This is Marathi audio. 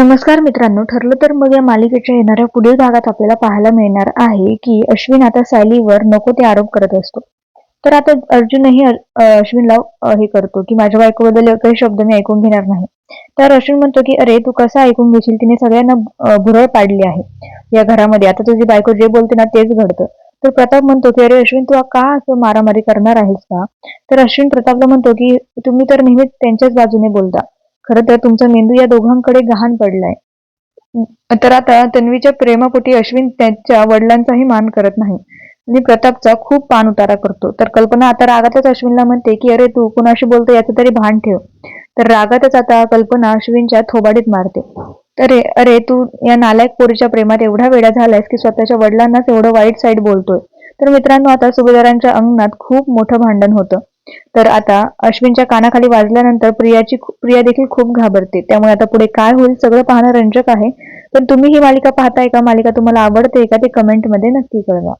नमस्कार मित्रांनो ठरलं तर मग या मालिकेच्या येणाऱ्या पुढील भागात आपल्याला पाहायला मिळणार आहे की अश्विन आता सायलीवर नको ते आरोप करत असतो. तर आता अर्जुनही अश्विनला हे करतो की माझ्या बायकोबद्दल काही शब्द मी ऐकून घेणार नाही. तर अश्विन म्हणतो की अरे तू कसं ऐकून घेशील? तिने सगळ्यांना भुरळ पाडली आहे या घरामध्ये. आता तुझी बायको जे बोलते ना तेच घडतं. तर प्रताप म्हणतो की अरे अश्विन तू का असं मारामारी करणार आहेस का? तर अश्विन प्रतापला म्हणतो की तुम्ही तर नेहमीच त्यांच्याच बाजूने बोलता. खरं तर तुमचा मेंदू या दोघांकडे गहाण पडलाय. तर आता तन्वीच्या प्रेमापोटी अश्विन त्याच्या वडिलांचाही मान करत नाही. आणि प्रतापचा खूप पान उतारा करतो. तर कल्पना आता रागातच अश्विनला म्हणते की अरे तू कुणाशी बोलतो याचं तरी भान ठेव. तर रागातच आता कल्पना अश्विनच्या थोबाडीत मारते. अरे अरे तू या नालायक पोरीच्या प्रेमात एवढा वेळा झालायस की स्वतःच्या वडिलांनाच एवढं वाईट साईड बोलतोय. तर मित्रांनो आता सुभेदारांच्या अंगणात खूप मोठं भांडण होतं. तर आता अश्विनच्या कानाखाली वाजल्यानंतर प्रियाची प्रिया देखील खूप घाबरते. त्यामुळे आता पुढे काय होईल सगळं पाहणं रंजक आहे. पण तुम्ही ही मालिका पाहताय का? मालिका तुम्हाला आवडते का? ते कमेंटमध्ये नक्की कळवा.